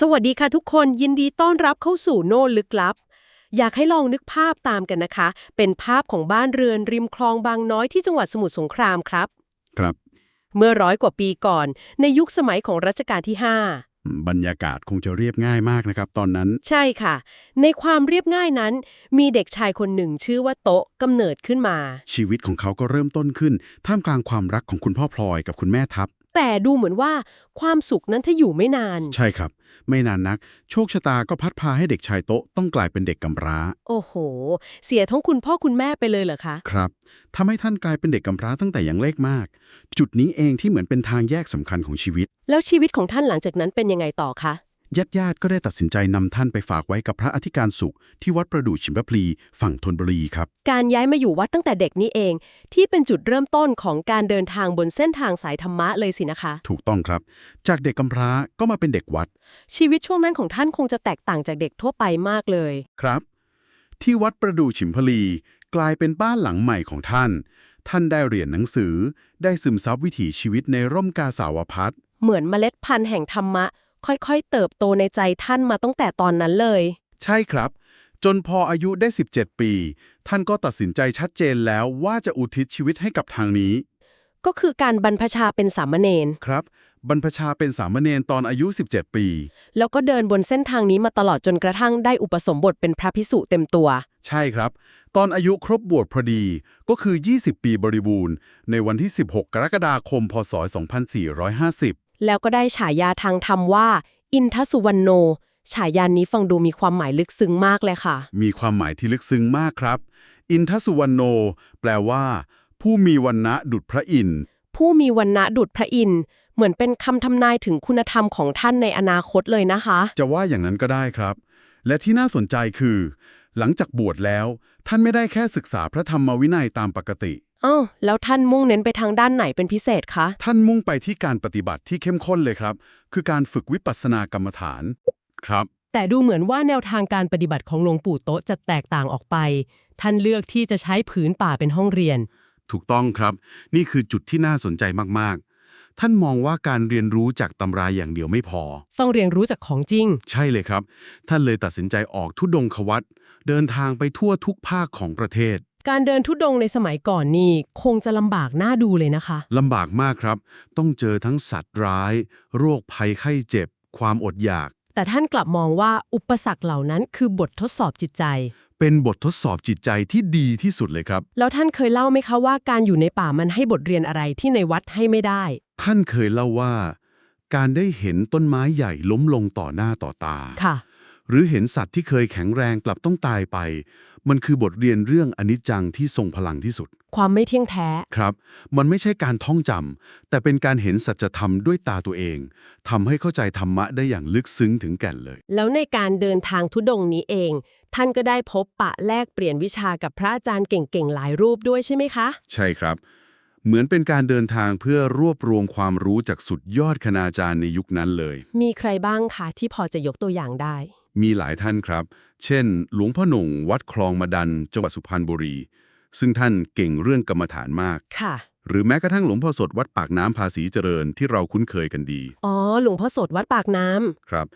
สวัสดีค่ะทุกคนยินดีต้อนรับเข้าสู่โน่ลึกลับ อยากให้ลองนึกภาพตามกันนะคะ เป็นภาพของบ้านเรือนริมคลองบางน้อยที่จังหวัดสมุทรสงครามครับ ครับ เมื่อร้อยกว่าปีก่อน ในยุคสมัยของรัชกาลที่บรรยากาศคงจะเรียบง่ายมากนะครับ ตอนนั้น5ใช่ค่ะ ในความเรียบง่ายนั้น มีเด็กชายคนหนึ่งชื่อว่าโตะกำเนิดขึ้นมา ชีวิตของเขาก็เริ่มต้นขึ้น ท่ามกลางความรักของคุณพ่อพลอยกับคุณแม่ทัพ แต่ดูเหมือนว่าความสุขนั้นถ้าอยู่ไม่นาน ใช่ครับ ไม่นานนัก โชคชะตาก็พัดพาให้เด็กชายโต๊ะต้องกลายเป็นเด็กกำพร้า โอ้โห เสียทั้งคุณพ่อคุณแม่ไปเลยเหรอคะครับทำให้ท่านกลายเป็นเด็กกำพร้าตั้งแต่ยังเล็กมาก จุดนี้เองที่เหมือนเป็นทางแยกสำคัญของชีวิต แล้วชีวิตของท่านหลังจากนั้นเป็นยังไงต่อคะ ญาติญาติๆก็ได้ตัดสินใจนำท่านไปฝากไว้กับพระอธิการสุข ที่วัดประดู่ชิมพลีฝั่งธนบุรีครับ การย้ายมาอยู่วัดตั้งแต่เด็กนี่เอง ที่เป็นจุดเริ่มต้นของการเดินทางบนเส้นทางสายธรรมะเลยสินะคะ ถูกต้องครับ จากเด็กกำพร้าก็มาเป็นเด็กวัด ชีวิตช่วงนั้นของท่านคงจะแตกต่างจากเด็กทั่วไปมากเลยครับ ที่วัดประดู่ฉิมพลี กลายเป็นบ้านหลังใหม่ของท่าน ท่านได้เรียนหนังสือ ได้ซึมซับวิถีชีวิตในร่มกาสาวพัดเหมือนเมล็ดพันธุ์แห่งธรรมะ ค่อยๆ เติบโตในใจท่านมาตั้งแต่ตอนนั้นเลย ใช่ครับ จนพออายุได้ 17 ปี ท่านก็ตัดสินใจชัดเจนแล้วว่าจะอุทิศชีวิตให้กับทางนี้ ก็คือการบรรพชาเป็นสามเณรครับ บรรพชาเป็นสามเณรตอนอายุ 17 ปี แล้วก็เดินบนเส้นทางนี้มาตลอดจนกระทั่งได้อุปสมบทเป็นพระพิสุเต็มตัว ใช่ครับ ตอนอายุครบบวชพอดีก็คือ 20 ปีบริบูรณ์ ในวันที่ 16 กรกฎาคม พศ 2450 แล้วก็ได้ฉายาทางธรรมว่า อินทสุวรรณโน ฉายานี้ฟังดูมีความหมายลึกซึ้งมากเลยค่ะ มีความหมายที่ลึกซึ้งมากครับ อินทสุวรรณโน แปลว่า ผู้มีวันณะดุจพระอินทร์ผู้มีวันณะดุจพระอินทร์เหมือนเป็นคำทำนายถึงคุณธรรมของท่านในอนาคตเลยนะคะ จะว่าอย่างนั้นก็ได้ครับ และที่น่าสนใจคือ หลังจากบวชแล้ว ท่านไม่ได้แค่ศึกษาพระธรรมวินัยตามปกติ อ้าวแล้วท่านมุ่งเน้นไปทางด้านไหนเป็นพิเศษคะ ท่านมุ่งไปที่การปฏิบัติที่เข้มข้นเลยครับ คือการฝึกวิปัสสนากรรมฐานครับ แต่ดูเหมือนว่าแนวทางการปฏิบัติของหลวงปู่โต๊ะจะแตกต่างออกไป ท่านเลือกที่จะใช้ผืนป่าเป็นห้องเรียน ถูกต้องครับ นี่คือจุดที่น่าสนใจมากๆ ท่านมองว่าการเรียนรู้จากตำราอย่างเดียวไม่พอ ต้องเรียนรู้จากของจริง ใช่เลยครับ ท่านเลยตัดสินใจออกทุดงควัตเดินทางไปทั่วทุกภาคของประเทศ การเดินทุดงค์ในสมัยก่อนนี่คงจะลำบากน่าดูเลยนะคะ ลำบากมากครับ ต้องเจอทั้งสัตว์ร้าย โรคภัยไข้เจ็บ ความอดอยาก แต่ท่านกลับมองว่าอุปสรรคเหล่านั้นคือบททดสอบจิตใจ เป็นบททดสอบจิตใจที่ดีที่สุดเลยครับ แล้วท่านเคยเล่าไหมคะว่าการอยู่ในป่ามันให้บทเรียนอะไรที่ในวัดให้ไม่ได้ ท่านเคยเล่าว่า การได้เห็นต้นไม้ใหญ่ล้มลงต่อหน้าต่อตาค่ะ หรือเห็นสัตว์ที่เคยแข็งแรงกลับต้องตายไป มันคือบทเรียนเรื่องอนิจจังที่ทรงพลังที่สุด ความไม่เที่ยงแท้ ครับ มันไม่ใช่การท่องจำแต่เป็นการเห็นสัจธรรมด้วยตาตัวเองทำให้เข้าใจธรรมะได้อย่างลึกซึ้งถึงแก่นเลย แล้วในการเดินทางทุดงค์นี้เอง ท่านก็ได้พบปะแลกเปลี่ยนวิชากับพระอาจารย์เก่งๆ หลายรูปด้วยใช่ไหมคะ ใช่ครับ เหมือนเป็นการเดินทางเพื่อรวบรวมความรู้จากสุดยอดคณาจารย์ในยุคนั้นเลย มีใครบ้างคะที่พอจะยกตัวอย่างได้ มีหลายท่านครับ เช่น หลวงพ่อหนุ่งวัดคลองมาดัน จังหวัดสุพรรณบุรี ซึ่งท่านเก่งเรื่องกรรมฐานมาก ค่ะ หรือแม้กระทั่งหลวงพ่อสดวัดปากน้ำภาษีเจริญที่เราคุ้นเคยกันดี อ๋อ หลวงพ่อโสดวัดปากน้ำครับ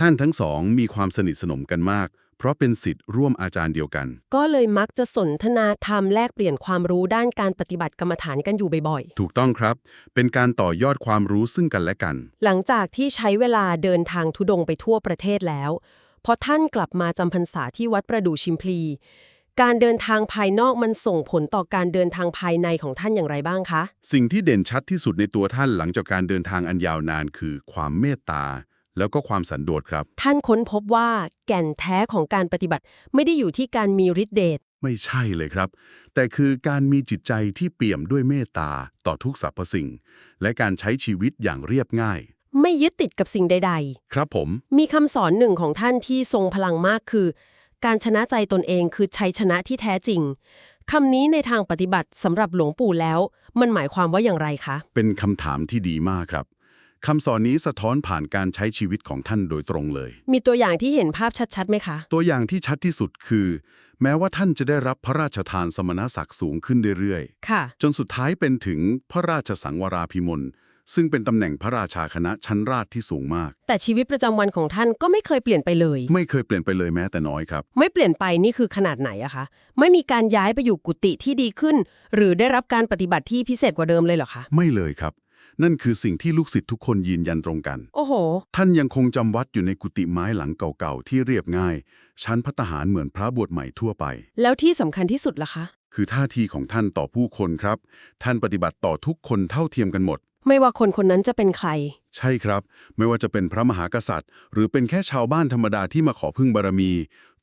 ท่านทั้งสองมีความสนิทสนมกันมาก เพราะเป็นสิทธิ์ร่วมอาจารย์เดียวกัน ก็เลยมักจะสนทนาธรรมแลกเปลี่ยนความรู้ด้านการปฏิบัติกรรมฐานกันอยู่บ่อยถูกต้องครับ เป็นการต่อยอดความรู้ซึ่งกันและกัน ๆ หลังจากที่ใช้เวลาเดินทางทุดงค์ไปทั่วประเทศแล้ว พอท่านกลับมาจำพรรษาที่วัดประดู่ชิมพลี การเดินทางภายนอกมันส่งผลต่อการเดินทางภายในของท่านอย่างไรบ้างคะ สิ่งที่เด่นชัดที่สุดในตัวท่านหลังจากการเดินทางอันยาวนานคือความเมตตา แล้วก็ความสันโดษครับ ท่านค้นพบว่าแก่นแท้ของการปฏิบัติ ไม่ได้อยู่ที่การมีฤทธิเดชไม่ใช่เลยครับ แต่คือการมีจิตใจที่เปี่ยมด้วยเมตตาต่อทุกสรรพสิ่ง และการใช้ชีวิตอย่างเรียบง่าย ไม่ยึดติดกับสิ่งใดครับผมๆมีคำสอนหนึ่งของท่านที่ทรงพลังมากคือ การชนะใจตนเองคือชัยชนะที่แท้จริงคำนี้ในทางปฏิบัติสำหรับหลวงปู่แล้ว มันหมายความว่าอย่างไรคะ เป็นคำถามที่ดีมากครับ คำสอนนี้สะท้อนผ่านการใช้ชีวิตของท่านโดยตรงเลย มีตัวอย่างที่เห็นภาพชัดๆไหมคะ ตัวอย่างที่ชัดที่สุดคือ แม้ว่าท่านจะได้รับพระราชทานสมณศักดิ์สูงขึ้นเรื่อยค่ะ ๆ จนสุดท้ายเป็นถึงพระราชสังวราภิมลซึ่งเป็นตำแหน่งพระราชาคณะชั้นราชที่สูงมาก แต่ชีวิตประจำวันของท่านก็ไม่เคยเปลี่ยนไปเลย ไม่เคยเปลี่ยนไปเลยแม้แต่น้อยครับ ไม่เปลี่ยนไปนี่คือขนาดไหนอะคะ ไม่มีการย้ายไปอยู่กุฏิที่ดีขึ้น หรือได้รับการปฏิบัติที่พิเศษกว่าเดิมเลยเหรอคะ ไม่เลยครับ นั่นคือสิ่งที่ลูกศิษย์ทุกคนยืนยันตรงกัน โอ้โห ท่านยังคงจำวัดอยู่ในกุฏิไม้หลังเก่าๆ ที่เรียบง่าย ชั้นพัตหารเหมือนพระบวชใหม่ทั่วไป แล้วที่สำคัญที่สุดล่ะคะ คือท่าทีของท่านต่อผู้คนครับ ท่านปฏิบัติต่อทุกคนเท่าเทียมกันหมด ไม่ว่าคนคนนั้นจะเป็นใคร ใช่ครับ ไม่ว่าจะเป็นพระมหากษัตริย์ หรือเป็นแค่ชาวบ้านธรรมดาที่มาขอพึ่งบารมี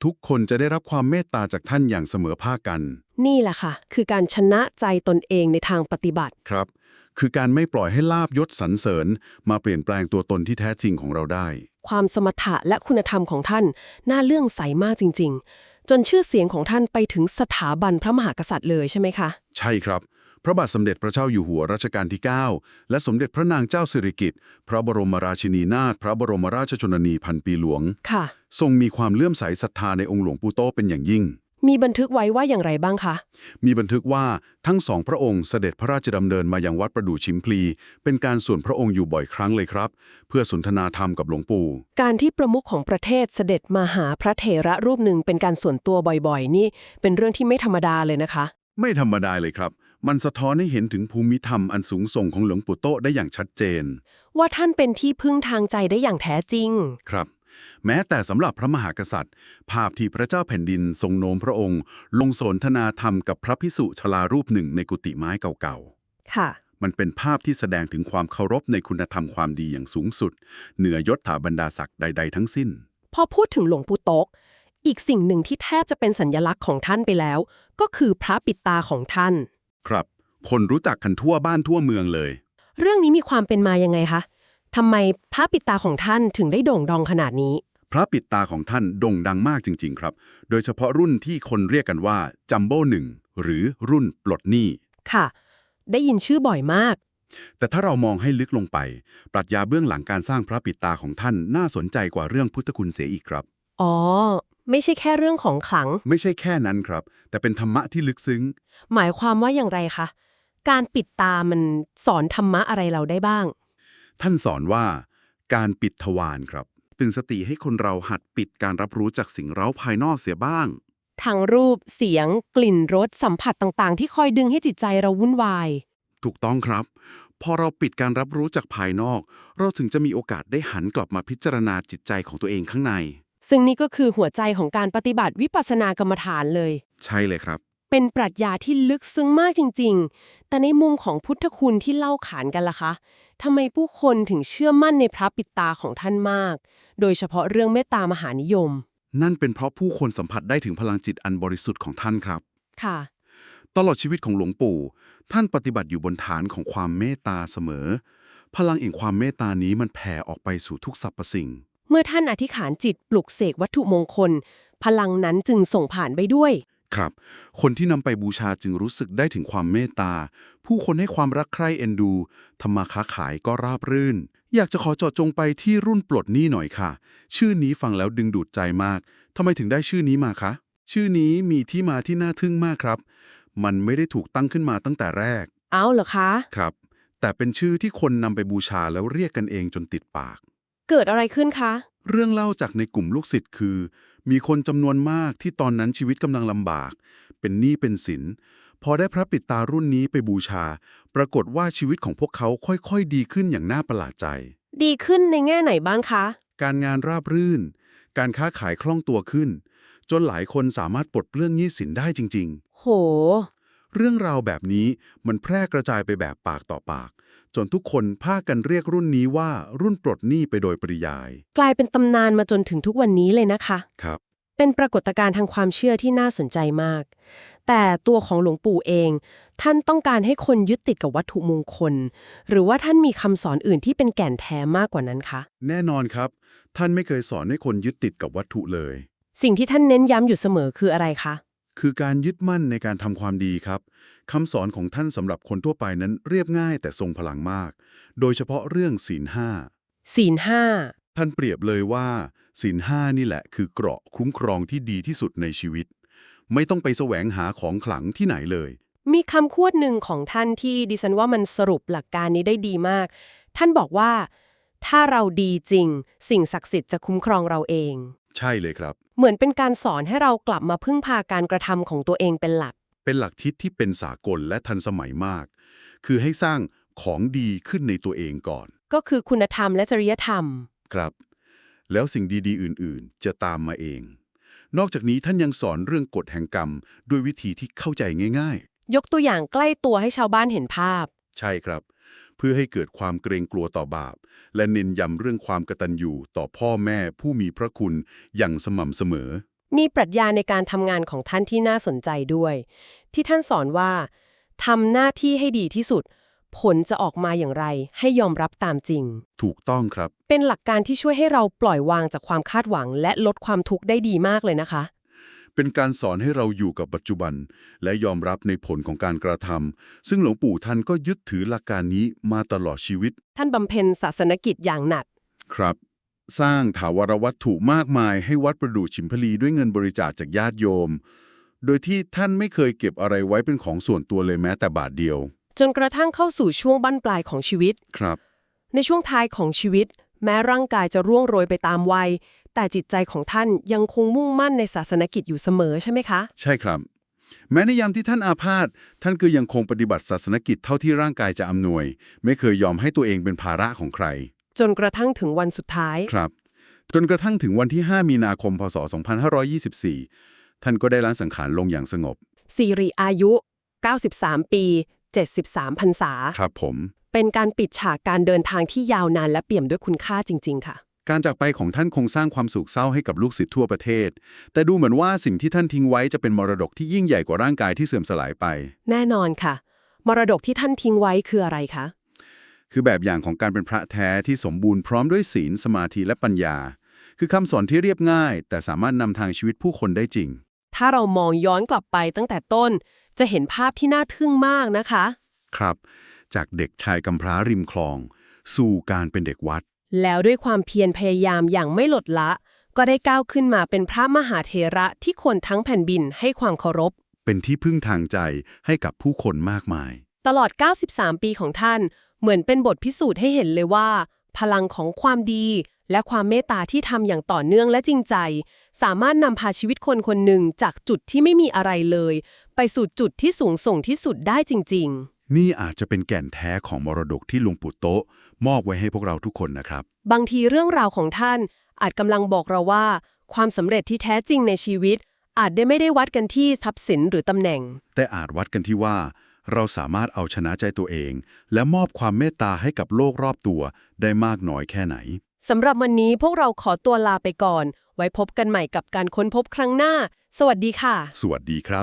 ทุกคนจะได้รับความเมตตาจากท่านอย่างเสมอภาคกัน นี่แหละค่ะ คือการชนะใจตนเองในทางปฏิบัติ ครับ คือการไม่ปล่อยให้ลาบยศสรรเสริญ มาเปลี่ยนแปลงตัวตนที่แท้จริงของเราได้ ความสมถะและคุณธรรมของท่าน น่าเลื่องใสมากจริง ๆ จนชื่อเสียงของท่านไปถึงสถาบันพระมหากษัตริย์เลยใช่ไหมคะ ใช่ครับ พระบาทสมเด็จพระเจ้าอยู่หัวรัชกาลที่ 9 และสมเด็จพระนางเจ้าสิริกิติ์พระบรมราชินีนาถพระบรมราชชนนีพันปีหลวงค่ะ ทรงมีความเลื่อมใสศรัทธาในองค์หลวงปู่โตเป็นอย่างยิ่ง มีบันทึกไว้ว่าอย่างไรบ้างคะ มีบันทึกว่าทั้งสองพระองค์เสด็จพระราชดำเนินมายังวัดประดู่ชิมพลี เป็นการส่วนพระองค์อยู่บ่อยครั้งเลยครับ เพื่อสนทนาธรรมกับหลวงปู่ การที่ประมุขของประเทศเสด็จมาหาพระเถระรูปหนึ่งเป็นการส่วนตัวบ่อยๆ นี่เป็นเรื่องที่ไม่ธรรมดาเลยนะคะ ไม่ธรรมดาเลยครับ มันสะท้อนให้เห็นถึงภูมิธรรมอันสูงส่งของหลวงปู่โตได้อย่างชัดเจน ว่าท่านเป็นที่พึ่งทางใจได้อย่างแท้จริง ครับ แม้แต่สำหรับพระมหากษัตริย์ ภาพที่พระเจ้าแผ่นดินทรงโน้มพระองค์ ลงสนทนาธรรมกับพระพิสุชลารูปหนึ่งในกุฏิไม้เก่าค่ะๆมันเป็นภาพที่แสดงถึงความเคารพในคุณธรรมความดีอย่างสูงสุด เหนือยศถาบรรดาศักดิ์ใด ๆ ทั้งสิ้น พอพูดถึงหลวงปู่โต๊กอีกสิ่งหนึ่งที่แทบจะเป็นสัญญลักษณ์ของท่านไปแล้ว ก็คือพระปิดตาของท่าน ครับ คนรู้จักกันทั่วบ้านทั่วเมืองเลย เรื่องนี้มีความเป็นมายังไงคะ ทำไมพระปิดตาของท่านถึงได้โด่งดังขนาดนี้ พระปิดตาของท่านโด่งดังมากจริง ๆ ครับ โดยเฉพาะรุ่นที่คนเรียกกันว่าจัมโบ้หนึ่งหรือรุ่นปลดหนี้ค่ะ ได้ยินชื่อบ่อยมาก แต่ถ้าเรามองให้ลึกลงไป ปรัชญาเบื้องหลังการสร้างพระปิดตาของท่านน่าสนใจกว่าเรื่องพุทธคุณเสียอีกครับ อ๋อ ไม่ใช่แค่เรื่องของขลัง ไม่ใช่แค่นั้นครับ แต่เป็นธรรมะที่ลึกซึ้ง หมายความว่าอย่างไรคะ การปิดตามันสอนธรรมะอะไรเราได้บ้าง ท่านสอนว่าการปิดทวารครับตึงสติให้คนเราหัดปิดการรับรู้จากสิ่งเร้าภายนอกเสียบ้าง ทางรูปเสียง กลิ่นรสสัมผัสต่างๆ ที่คอยดึงให้จิตใจเราวุ่นวาย ถูกต้องครับ พอเราปิดการรับรู้จากภายนอก เราถึงจะมีโอกาสได้หันกลับมาพิจารณาจิตใจของตัวเองข้างใน ซึ่งนี่ก็คือหัวใจของการปฏิบัติวิปัสสนากรรมฐานเลย ใช่เลยครับ เป็นปรัชญาที่ลึกซึ้งมากจริง ๆ แต่ในมุมของพุทธคุณที่เล่าขานกันล่ะคะ ทำไมผู้คนถึงเชื่อมั่นในพระปิดตาของท่านมาก โดยเฉพาะเรื่องเมตตามหานิยม นั่นเป็นเพราะผู้คนสัมผัสได้ถึงพลังจิตอันบริสุทธิ์ของท่านครับ ค่ะ ตลอดชีวิตของหลวงปู่ ท่านปฏิบัติอยู่บนฐานของความเมตตาเสมอ พลังแห่งความเมตตานี้มันแผ่ออกไปสู่ทุกสรรพสิ่ง เมื่อท่านอธิษฐานจิตปลุกเสกวัตถุมงคล พลังนั้นจึงส่งผ่านไปด้วย ครับ คนที่นำไปบูชาจึงรู้สึกได้ถึงความเมตตา ผู้คนให้ความรักใคร่เอ็นดูทำมาค้าขายก็ราบรื่น อยากจะขอเจาะจงไปที่รุ่นปลดหนี้หน่อยค่ะ ชื่อนี้ฟังแล้วดึงดูดใจมากทำไมถึงได้ชื่อนี้มาคะ ชื่อนี้มีที่มาที่น่าทึ่งมากครับ มันไม่ได้ถูกตั้งขึ้นมาตั้งแต่แรก เอาเหรอคะ ครับ แต่เป็นชื่อที่คนนำไปบูชาแล้วเรียกกันเองจนติดปาก เกิดอะไรขึ้นคะ เรื่องเล่าจากในกลุ่มลูกศิษย์คือ มีคนจำนวนมากที่ตอนนั้นชีวิตกำลังลำบาก เป็นหนี้เป็นสิน พอได้พระปิดตารุ่นนี้ไปบูชา ปรากฏว่าชีวิตของพวกเขาค่อยๆ ดีขึ้นอย่างน่าประหลาดใจ ดีขึ้นในแง่ไหนบ้างคะ การงานราบรื่น การค้าขายคล่องตัวขึ้น จนหลายคนสามารถปลดเปลื้องหนี้สินได้จริงโหๆ เรื่องราวแบบนี้มันแพร่กระจายไปแบบปากต่อปาก จนทุกคนพากันเรียกรุ่นนี้ว่ารุ่นปลดหนี้ไปโดยปริยาย กลายเป็นตำนานมาจนถึงทุกวันนี้เลยนะคะ ครับ เป็นปรากฏการณ์ทางความเชื่อที่น่าสนใจมาก แต่ตัวของหลวงปู่เอง ท่านต้องการให้คนยึดติดกับวัตถุมงคล หรือว่าท่านมีคำสอนอื่นที่เป็นแก่นแท้มากกว่านั้นคะ แน่นอนครับ ท่านไม่เคยสอนให้คนยึดติดกับวัตถุเลย สิ่งที่ท่านเน้นย้ำอยู่เสมอคืออะไรคะ คือการยึดมั่นในการทำความดีครับคำสอนของท่านสำหรับคนทั่วไปนั้นเรียบง่ายแต่ทรงพลังมาก โดยเฉพาะเรื่องศีลห้าศีลห้าท่านเปรียบเลยว่าศีลห้านี่แหละคือเกราะคุ้มครองที่ดีที่สุดในชีวิต ไม่ต้องไปแสวงหาของขลังที่ไหนเลย มีคำควดหนึ่งของท่านที่ดิฉันว่ามันสรุปหลักการนี้ได้ดีมาก ท่านบอกว่า ถ้าเราดีจริง สิ่งศักดิ์สิทธิ์จะคุ้มครองเราเอง ใช่เลยครับ เหมือนเป็นการสอนให้เรากลับมาพึ่งพาการกระทำของตัวเองเป็นหลัก เป็นหลักคิดที่เป็นสากลและทันสมัยมาก คือให้สร้างของดีขึ้นในตัวเองก่อน ก็คือคุณธรรมและจริยธรรม ครับ แล้วสิ่งดีๆ อื่นๆ จะตามมาเอง นอกจากนี้ท่านยังสอนเรื่องกฎแห่งกรรม ด้วยวิธีที่เข้าใจง่ายยกตัวอย่างใกล้ตัวให้ชาวบ้านเห็นภาพ ๆ ใช่ครับ เพื่อให้เกิดความเกรงกลัวต่อบาป และเน้นย้ำเรื่องความกตัญญูต่อพ่อแม่ผู้มีพระคุณอย่างสม่ำเสมอ มีปรัชญาในการทำงานของท่านที่น่าสนใจด้วย ที่ท่านสอนว่าทำหน้าที่ให้ดีที่สุด ผลจะออกมาอย่างไร ให้ยอมรับตามจริง ถูกต้องครับ เป็นหลักการที่ช่วยให้เราปล่อยวางจากความคาดหวัง และลดความทุกข์ได้ดีมากเลยนะคะ เป็นการสอนให้เราอยู่กับปัจจุบัน และยอมรับในผลของการกระทำซึ่งหลวงปู่ท่านก็ยึดถือหลักการนี้มาตลอดชีวิต ท่านบำเพ็ญศาสนกิจอย่างหนัก ครับ สร้างถาวรวัตถุมากมายให้วัดประดู่ฉิมพลีด้วยเงินบริจาคจากญาติโยม โดยที่ท่านไม่เคยเก็บอะไรไว้เป็นของส่วนตัวเลยแม้แต่บาทเดียว จนกระทั่งเข้าสู่ช่วงบั้นปลายของชีวิต ครับ ในช่วงท้ายของชีวิต แม้ร่างกายจะร่วงโรยไปตามวัย แต่จิตใจของท่านยังคงมุ่งมั่นในศาสนกิจอยู่เสมอใช่ไหมคะ ใช่ครับ แม้ในยามที่ท่านอาพาธท่านก็ยังคงปฏิบัติศาสนกิจเท่าที่ร่างกายจะอำนวย ไม่เคยยอมให้ตัวเองเป็นภาระของใคร จนกระทั่งถึงวันสุดท้าย ครับ จนกระทั่งถึงวันที่ 5 มีนาคม พศ 2524 ท่านก็ได้ล้างสังขารลงอย่างสงบสิริอายุ 93 ปี 73พรรษา ครับผม เป็นการปิดฉากการเดินทางที่ยาวนานและเปี่ยมด้วยคุณค่าจริง ๆ ค่ะ การจากไปของท่านคงสร้างความสุขเศร้าให้กับลูกศิษย์ทั่วประเทศ แต่ดูเหมือนว่าสิ่งที่ท่านทิ้งไว้จะเป็นมรดกที่ยิ่งใหญ่กว่าร่างกายที่เสื่อมสลายไป แน่นอนค่ะ มรดกที่ท่านทิ้งไว้คืออะไรคะ คือแบบอย่างของการเป็นพระแท้ที่สมบูรณ์พร้อมด้วยศีลสมาธิและปัญญา คือคำสอนที่เรียบง่าย แต่สามารถนำทางชีวิตผู้คนได้จริง ถ้าเรามองย้อนกลับไปตั้งแต่ต้น จะเห็นภาพที่น่าทึ่งมากนะคะ ครับ จากเด็กชายกำพร้าริมคลอง สู่การเป็นเด็กวัด แล้วด้วยความเพียรพยายามอย่างไม่หลดละ ก็ได้ก้าวขึ้นมาเป็นพระมหาเถระที่คนทั้งแผ่นดินให้ความเคารพ เป็นที่พึ่งทางใจให้กับผู้คนมากมาย ตลอด 93 ปีของท่าน เหมือนเป็นบทพิสูจน์ให้เห็นเลยว่า พลังของความดี และความเมตตาที่ทำอย่างต่อเนื่องและจริงใจ สามารถนำพาชีวิตคนคนหนึ่งจากจุดที่ไม่มีอะไรเลย ไปสู่จุดที่สูงส่งที่สุดได้จริง นี่อาจจะเป็นแก่นแท้ของมรดกที่หลุงปู่โตะมอบไว้ให้พวกเราทุกคนนะครับๆบางทีเรื่องราวของท่านอาจกำลังบอกเราว่า ความสำเร็จที่แท้จริงในชีวิต อาจได้ไม่ได้วัดกันที่ทรัพย์สินหรือตำแหน่ง แต่อาจวัดกันที่ว่า เราสามารถเอาชนะใจตัวเอง และมอบความเมตตาให้กับโลกรอบตัวได้มากน้อยแค่ไหนสำหรับวันนี้พวกเราขอตัวลาไปก่อน ไว้พบกันใหม่กับการค้นพบครั้งหน้า สวัสดีค่ะ สวัสดีครับ